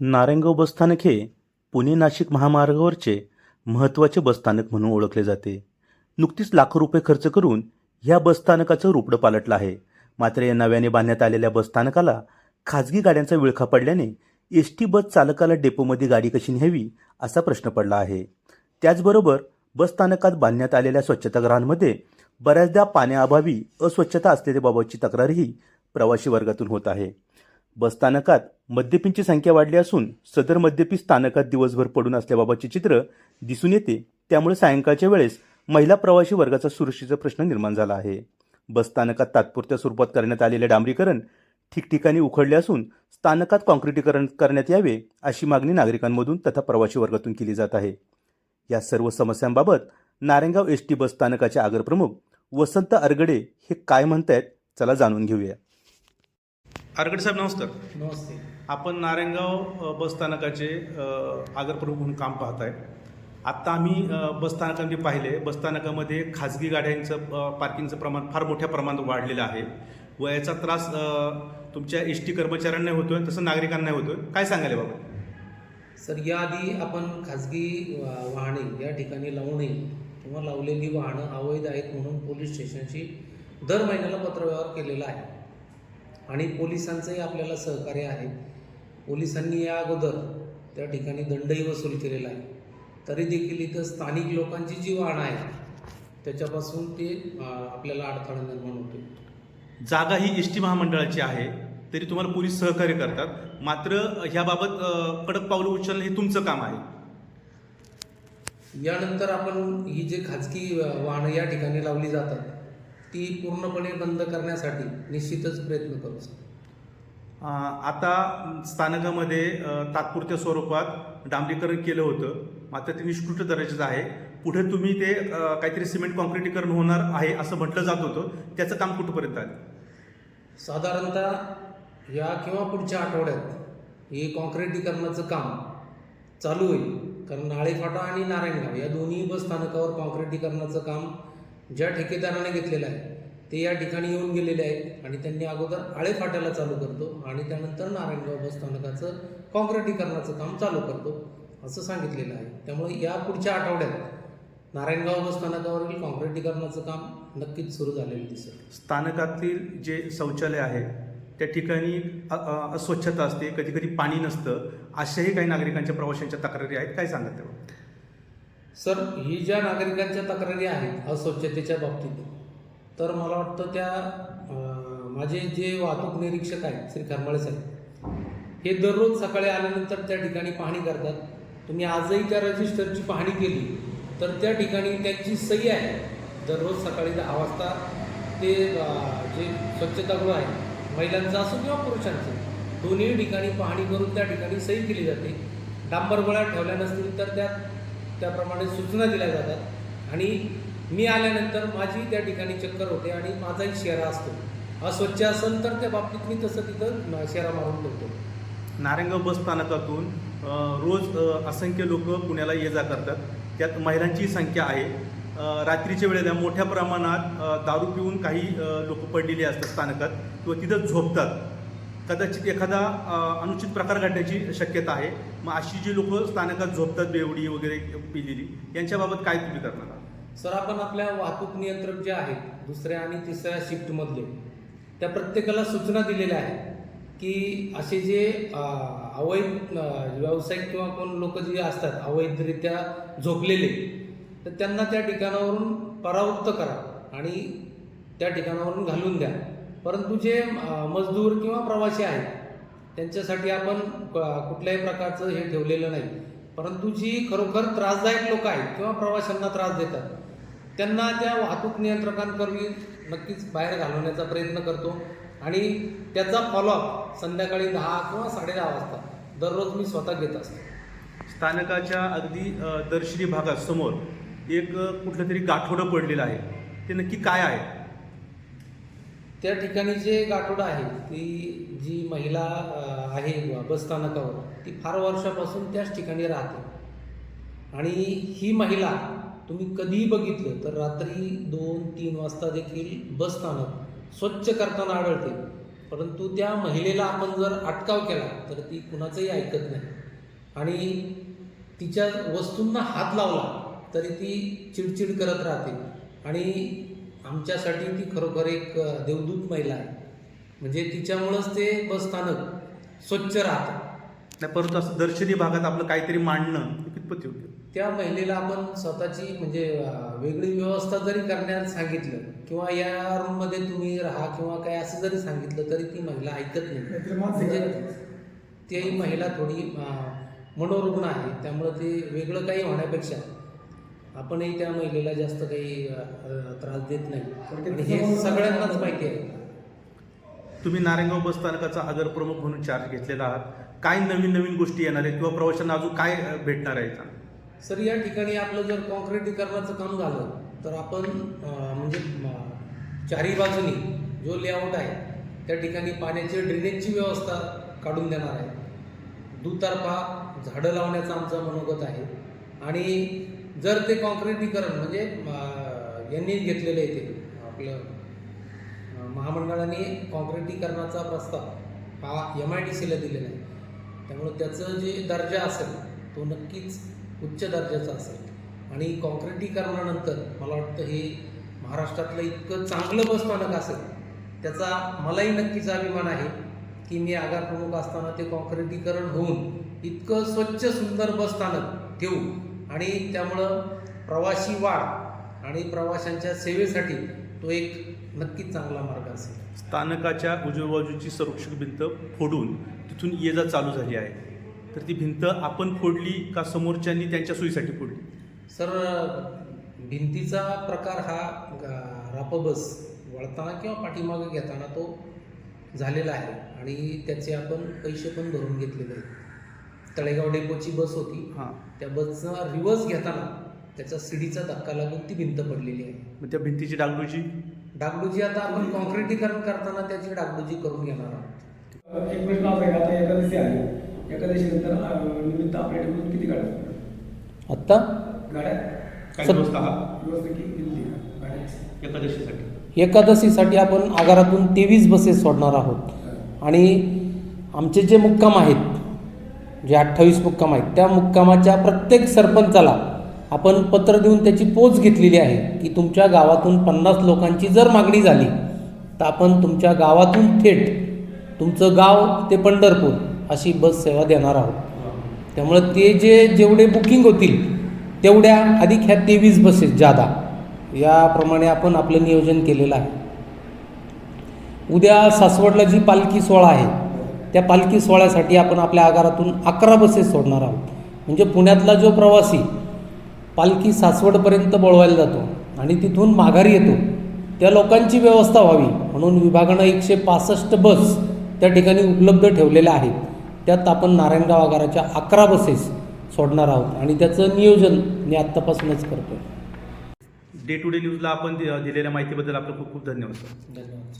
नारायणगाव बसस्थानक हे पुणे नाशिक महामार्गावरचे महत्त्वाचे बसस्थानक म्हणून ओळखले जाते. नुकतीच लाखो रुपये खर्च करून ह्या बसस्थानकाचं रुपडं पालटलं आहे. मात्र या नव्याने बांधण्यात आलेल्या बसस्थानकाला खाजगी गाड्यांचा विळखा पडल्याने एस टी बस चालकाला डेपोमध्ये गाडी कशी न्यावी असा प्रश्न पडला आहे. त्याचबरोबर बसस्थानकात बांधण्यात आलेल्या स्वच्छतागृहांमध्ये बऱ्याचदा पाण्याअभावी अस्वच्छता असलेल्याबाबतची तक्रारही प्रवासी वर्गातून होत आहे. बसस्थानकात मद्यपींची संख्या वाढली असून सदर मद्यपी स्थानकात दिवसभर पडून असल्याबाबतचे चित्र दिसून येते. त्यामुळे सायंकाळच्या वेळेस महिला प्रवासी वर्गाचा सुरक्षेचा प्रश्न निर्माण झाला आहे. बसस्थानकात तात्पुरत्या स्वरूपात करण्यात आलेले डांबरीकरण ठिकठिकाणी उखडले असून स्थानकात काँक्रिटीकरण करण्यात यावे अशी मागणी नागरिकांमधून तथा प्रवासी वर्गातून केली जात आहे. या सर्व समस्यांबाबत नारायणगाव एस टी बसस्थानकाचे आगरप्रमुख वसंत अरगडे हे काय म्हणतायत चला जाणून घेऊया. आरगड साहेब नमस्कार. नमस्ते. आपण नारायणगाव बसस्थानकाचे आगरप्रमुख म्हणून काम पाहत आहे आत्ता आम्ही बसस्थानकामध्ये पाहिले. बसस्थानकामध्ये खाजगी गाड्यांचं पार्किंगचं प्रमाण फार मोठ्या प्रमाणात वाढलेलं आहे. व याचा त्रास तुमच्या एस टी कर्मचाऱ्यांना होतोय तसं नागरिकांना होतोय. काय सांगाल बाबा सर याआधी आपण खाजगी वाहने या ठिकाणी लावू नये किंवा लावलेली वाहनं अवैध आहेत म्हणून पोलीस स्टेशनशी दर महिन्याला पत्रव्यवहार केलेला आहे. आणि पोलिसांचंही आपल्याला सहकार्य आहे. पोलिसांनी या अगोदर त्या ठिकाणी दंडही वसूल केलेला आहे. तरी देखील इथं स्थानिक लोकांची जी वाहनं आहेत त्याच्यापासून ते आपल्याला अडथळा निर्माण होतो जागा ही एस टी महामंडळाची आहे तरी तुम्हाला पोलीस सहकार्य करतात. मात्र ह्याबाबत कडक पावलं उचलणं हे तुमचं काम आहे. यानंतर आपण ही जे खाजगी वाहनं या ठिकाणी लावली जातात ती पूर्णपणे बंद करण्यासाठी निश्चितच प्रयत्न करू आता स्थानकामध्ये तात्पुरत्या स्वरूपात डांबरीकरण केलं होतं. मात्र ते निष्कृत दर्जाचं आहे. पुढे तुम्ही ते काहीतरी सिमेंट कॉन्क्रिटीकरण होणार आहे असं म्हटलं जात होतं. त्याचं काम कुठपर्यंत आलं साधारणतः या किंवा पुढच्या आठवड्यात हे कॉन्क्रिटीकरणाचं काम चालू होईल. कारण नाळेफाटा आणि नारायणगाव या दोन्ही बस स्थानकावर कॉन्क्रिटीकरणाचं काम ज्या ठेकेदाराने घेतलेलं आहे ते या ठिकाणी येऊन गेलेले आहेत आणि त्यांनी अगोदर आळेफाट्याला चालू करतो आणि त्यानंतर नारायणगाव बस स्थानकाचं कॉन्क्रिटीकरणाचं काम चालू करतो असं सांगितलेलं आहे. त्यामुळे या पुढच्या आठवड्यात नारायणगाव बस स्थानकावरील कॉन्क्रिटीकरणाचं काम नक्कीच सुरू झालेलं दिसेल. स्थानकातील जे शौचालय आहे त्या ठिकाणी अस्वच्छता असते कधी कधी पाणी नसतं अशाही काही नागरिकांच्या प्रवाशांच्या तक्रारी आहेत काय सांगत तेव्हा सर ही ज्या नागरिकांच्या तक्रारी आहेत अस्वच्छतेच्या बाबतीत तर मला वाटतं त्या माझे जे वाहतूक निरीक्षक आहेत श्री खरमाळे साहेब हे दररोज सकाळी आल्यानंतर त्या ठिकाणी पाहणी करतात. तुम्ही आजही त्या रजिस्टरची पाहणी केली तर त्या ठिकाणी त्यांची सही आहे. दररोज सकाळी दहा वाजता ते जे स्वच्छतागृह आहे महिलांचं असो किंवा पुरुषांचं दोन्ही ठिकाणी पाहणी करून त्या ठिकाणी सही केली जाते. डांबर गोळ्या ठेवल्या नसतील तर त्या त्याप्रमाणे सूचना दिल्या जातात. आणि मी आल्यानंतर माझी त्या ठिकाणी चक्कर होते आणि माझाही शेरा असतो. अस्वच्छ असेल तर त्या बाबतीत मी तसं तिथं शेरा मारून ठेवतो. नारायणगाव बस स्थानकातून रोज असंख्य लोक पुण्याला ये जा करतात. त्यात महिलांची संख्या आहे. रात्रीच्या वेळेला मोठ्या प्रमाणात दारू पिऊन काही लोक पडलेली असतात स्थानकात किंवा तिथं झोपतात. कदाचित एखादा अनुचित प्रकार घडण्याची शक्यता आहे मग अशी जी लोक स्थानकात झोपतात बेवडी वगैरे पिलेली यांच्याबाबत काय तुम्ही करणार आहात? सर आपण आपल्या वाहतूक नियंत्रक जे आहेत दुसऱ्या आणि तिसऱ्या शिफ्टमधले त्या प्रत्येकाला सूचना दिलेल्या आहेत की असे जे अवैध व्यावसायिक किंवा कोण लोक जे असतात अवैधरित्या झोपलेले तर त्यांना त्या ठिकाणावरून परावृत्त करा आणि त्या ठिकाणावरून घालून द्या परंतु जे मजदूर किंवा प्रवासी आहेत त्यांच्यासाठी आपण कुठल्याही प्रकारचं हे ठेवलेलं नाही. परंतु जी खरोखर त्रासदायक लोक आहेत किंवा प्रवाशांना त्रास देतात त्यांना त्या वाहतूक नियंत्रकांकरवी नक्कीच बाहेर घालवण्याचा प्रयत्न करतो. आणि त्याचा फॉलोअप संध्याकाळी दहा किंवा साडेदहा वाजता दररोज मी स्वतः घेत असतो. स्थानकाच्या अगदी दर्शनी भागासमोर एक कुठलं तरी गाठोडं पडलेलं आहे. ते नक्की काय आहे? त्या ठिकाणी जे गाठोडं आहे ती जी महिला आहे बसस्थानकावर ती फार वर्षापासून त्याच ठिकाणी राहते. आणि ही महिला तुम्ही कधीही बघितलं तर रात्री दोन तीन वाजता देखील बसस्थानक स्वच्छ करताना आढळते. परंतु त्या महिलेला आपण जर अटकाव केला तर ती कुणाचंही ऐकत नाही. आणि तिच्या वस्तूंना हात लावला तरी ती चिडचिड करत राहते. आणि आमच्यासाठी ती खरोखर एक देवदूत महिला आहे. म्हणजे तिच्यामुळंच ते बसस्थानक स्वच्छ राहतं. नाही परंतु असं दर्शनी भागात आपलं काहीतरी मांडणं कितपत योग्य? त्या महिलेला आपण स्वतःची म्हणजे वेगळी व्यवस्था जरी करण्यास सांगितलं किंवा या रूममध्ये तुम्ही राहा किंवा काय असं जरी सांगितलं तरी ती महिला ऐकत नाही. म्हणजे ती महिला थोडी मनोरुग्ण आहे. त्यामुळं ते वेगळं काही होण्यापेक्षा आपणही त्या महिलेला जास्त काही त्रास देत नाही. हे सगळ्यांनाच माहिती आहे. तुम्ही नारायणगाव बस स्थानकाचा आगर प्रमुख म्हणून चार्ज घेतलेला आहात. काय नवीन नवीन गोष्टी येणार आहेत किंवा प्रवाशांना अजून काय भेटणार आहे का? सर या ठिकाणी आपलं जर कॉन्क्रिटीकरणाचं काम झालं तर आपण म्हणजे म, चारही बाजूनी जो लेआउट आहे त्या ठिकाणी पाण्याची ड्रेनेजची व्यवस्था काढून देणार आहे. दुतर्फा झाडं लावण्याचं आमचं मनोगत आहे. आणि जर ते कॉन्क्रिटीकरण म्हणजे यांनी घेतलेलं आहे ते आपलं महामंडळाने कॉन्क्रिटीकरणाचा प्रस्ताव हा एम आय डी सीला दिलेला आहे. त्यामुळं त्याचं जे दर्जा असेल तो नक्कीच उच्च दर्जाचा असेल. आणि कॉन्क्रिटीकरणानंतर मला वाटतं हे महाराष्ट्रातलं इतकं चांगलं बसस्थानक असेल त्याचा मलाही नक्कीच अभिमान आहे की मी आगार प्रमुख असताना ते कॉन्क्रिटीकरण होऊन इतकं स्वच्छ सुंदर बसस्थानक ठेवू आणि त्यामुळं प्रवासी वाढ आणि प्रवाशांच्या सेवेसाठी तो एक नक्कीच चांगला मार्ग असेल. स्थानकाच्या उजव्या बाजूची संरक्षक भिंत फोडून तिथून ये जा चालू झाली आहे. तर ती भिंत आपण फोडली का समोरच्यांनी त्यांच्या सोयीसाठी फोडली? सर भिंतीचा प्रकार हा रापबस वळताना किंवा पाठीमागे घेताना तो झालेला आहे आणि त्याचे आपण पैसे पण भरून घेतलेले आहेत. तळेगाव डेपोची बस होती. हां. त्या बसचा रिव्हर्स घेताना त्याचा सिडीचा धक्का लागून ती भिंत पडलेली आहे. मग त्या भिंतीची डागडुजी? डागडुजी आता आपण कॉन्क्रिटीकरण करताना त्याची डागडुजी करून घेणार आहोत. एक प्रश्न असा आहे का आता एकादशी आहे. एकादशी नंतर अं, निमित्त आपल्याकडून किती गाड्या? आत्ता? गाड्या? काय सर- व्यवस्था हा व्यवस्था की किती आहे? गाड्या? एकादशीसाठी. एकादशीसाठी आपण आगारातून तेवीस बसेस सोडणार आहोत. आणि आमचे जे मुक्काम आहेत जे अठ्ठावीस मुक्काम आहेत त्या मुक्कामाच्या प्रत्येक सरपंचाला आपण पत्र देऊन त्याची पोच घेतलेली आहे की तुमच्या गावातून पन्नास लोकांची जर मागणी झाली तर आपण तुमच्या गावातून थेट तुमचं गाव ते पंढरपूर अशी बस सेवा देणार आहोत. त्यामुळं ते जे जेवढे बुकिंग होतील तेवढ्या अधिक ह्या तेवीस बसेस जादा याप्रमाणे आपण आपलं नियोजन केलेलं आहे. उद्या सासवडला जी पालखी सोहळा आहे त्या पालखी सोहळ्यासाठी आपण आपल्या आगारातून अकरा बसेस सोडणार आहोत. म्हणजे पुण्यातला जो प्रवासी पालखी सासवडपर्यंत बोळवायला जातो आणि तिथून माघारी येतो त्या लोकांची व्यवस्था व्हावी म्हणून विभागानं एकशे पासष्ट बस त्या ठिकाणी उपलब्ध ठेवलेल्या आहेत. त्यात आपण नारायणगाव आगाराच्या अकरा बसेस सोडणार आहोत आणि त्याचं नियोजन मी आत्तापासूनच करतो डे टू डे न्यूजला आपण दिलेल्या माहितीबद्दल आपलं खूप खूप धन्यवाद धन्यवाद